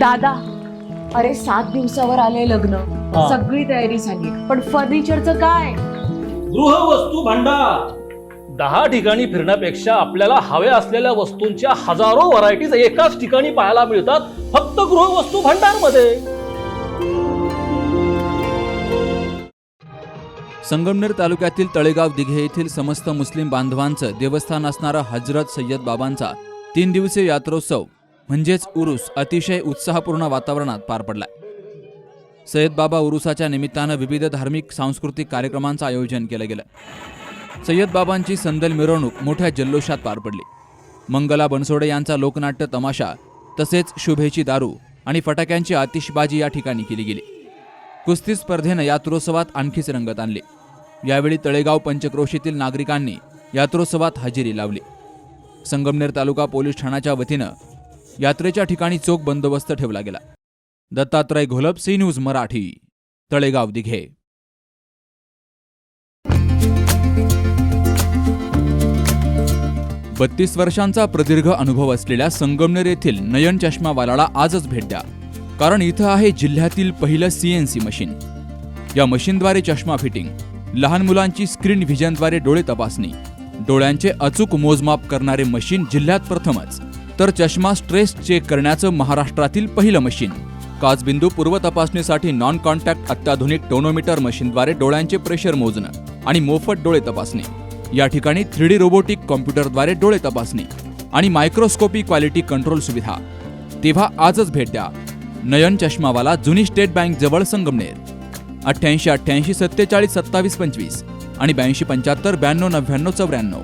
दादा अरे सात दिवसावर आले लग्न. हा. सगळी तयारी झाली. पण फर्निचरचं काय? गृहवस्तू भांडार. दहा ठिकाणी फिरण्यापेक्षा आपल्याला हव्या असलेल्या वस्तूंच्या हजारो व्हरायटीज एकाच ठिकाणी पाहायला मिळतात फक्त गृहवस्तू भांडारमध्ये. संगमनेर तालुक्यातील तळेगाव दिघे येथील समस्त मुस्लिम बांधवांचं देवस्थान असणारा हजरत सय्यद बाबांचा तीन दिवसीय यात्रोत्सव म्हणजेच उरूस अतिशय उत्साहपूर्ण वातावरणात पार पडलाय सय्यद बाबा उरुसाच्या निमित्तानं विविध धार्मिक सांस्कृतिक कार्यक्रमांचं आयोजन केलं गेलं. सय्यद बाबांची संदल मिरवणूक मोठ्या जल्लोषात पार पडली. मंगला बनसोडे यांचा लोकनाट्य तमाशा तसेच शुभेची दारू आणि फटाक्यांची आतिषबाजी या ठिकाणी केली गेली. कुस्ती स्पर्धेनं यात्रोत्सवात आणखीच रंगत आणली. यावेळी तळेगाव पंचक्रोशीतील नागरिकांनी यात्रोत्सवात हजेरी लावली. संगमनेर तालुका पोलीस ठाण्याच्या वतीनं यात्रेच्या ठिकाणी चोख बंदोबस्त ठेवला गेला. Dattatray Gholap C News Marathi. Talegaon Dighe. बत्तीस वर्षांचा प्रदीर्घ अनुभव असलेल्या संगमनेर येथील नयन चष्मावालाला आजच भेट द्या. कारण इथं आहे जिल्ह्यातील पहिलं सीएनसी मशीन. या मशीनद्वारे चष्मा फिटिंग लहान मुलांची स्क्रीन व्हिजनद्वारे डोळे तपासणी डोळ्यांचे अचूक मोजमाप करणारे मशीन जिल्ह्यात प्रथमच. तर चष्मा स्ट्रेस चेक करण्याचं महाराष्ट्रातील पहिलं मशीन. काचबिंदू पूर्व तपासणीसाठी नॉन कॉन्टॅक्ट अत्याधुनिक टोनोमीटर मशीनद्वारे डोळ्यांचे प्रेशर मोजणं आणि मोफत डोळे तपासणी. या ठिकाणी थ्री डी रोबोटिक कॉम्प्युटरद्वारे डोळे तपासणी आणि मायक्रोस्कोपी क्वालिटी कंट्रोल सुविधा. तेव्हा आजच भेट द्या. नयन चष्मावाला जुनी स्टेट बँक जवळ संगमनेर. अठ्ठ्याऐंशी अठ्ठ्याऐंशी सत्तेचाळीस सत्तावीस पंचवीस आणि ब्याऐंशी पंच्याहत्तर ब्याण्णव नव्याण्णव चौऱ्याण्णव.